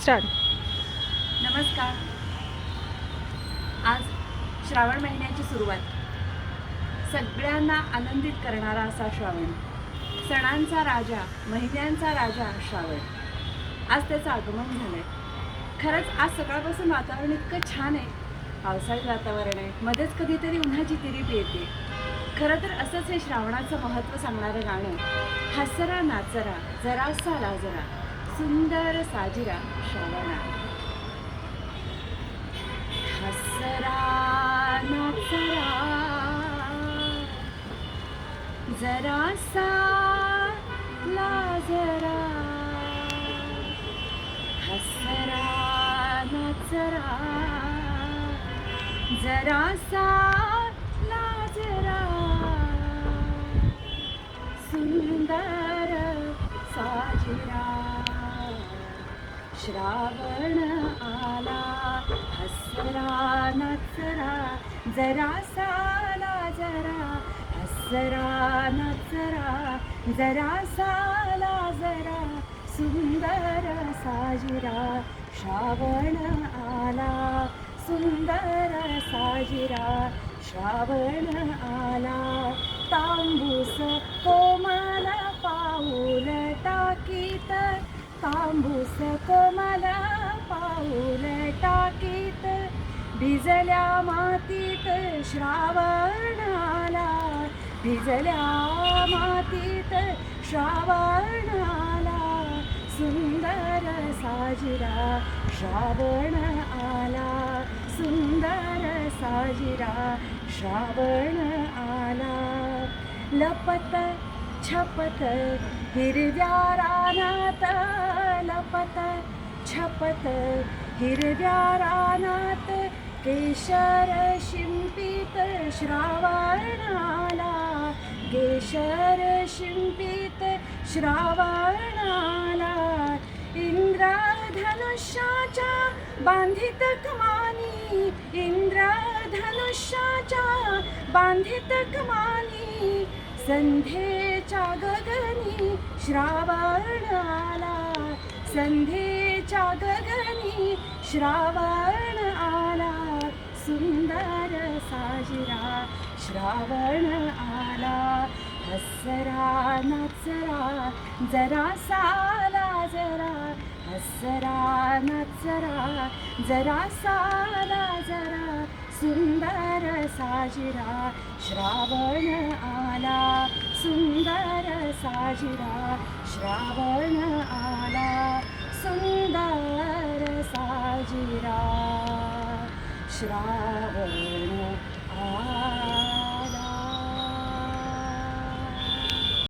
Start. नमस्कार. आज श्रावण महिन्याची सुरुवात. सगळ्यांना आनंदित करणारा असा श्रावण. सणांचा राजा महिन्यांचा राजा श्रावण. आज त्याचं आगमन झालंय. खरंच आज सकाळपासून वातावरण इतकं छान आहे. पावसाळी वातावरण आहे. मध्येच कधीतरी उन्हाची तिरीप येते. खरं तर असंच हे श्रावणाचं महत्त्व सांगणारं गाणं. हसरा नाचरा जरासा लाजरा. सुंदर साजिरा श्रवणा हसरा नाचरा जरासा लाजरा हसरा नाचरा जरासा श्रावण आला हसरा नचरा जरासा जरा. हसरा नचरा जरासा जरा. सुंदर साजिरा श्रावण आला. सुंदर साजिरा श्रावण आला. तांबूस कमला पाऊल टाकीत भिजल्या मातीत श्रावण आला भिजल्या मातीत श्रावण आला सुंदर साजिरा श्रावण आला सुंदर साजिरा श्रावण आला. लपत छपत हिरव्या रानात लपत. छपत हिरव्या रानात केशर शिंपित श्रावणाला. केशर शिंपित श्रावणाला. इंद्रधनुष्याच्या बांधित कमानी. इंद्रधनुष्याच्या बांधित कमानी. संध्येच्या गगनी श्रावण आला संध्येच्या गगनी श्रावण आला सुंदर साजिरा श्रावण आला हसरा नचरा जरा साला जरा. हसरा जरा साला जरा. सुंदर साजिरा श्रावण आला. सुंदर साजिरा श्रावण आला. सुंदर साजिरा श्रावण आला.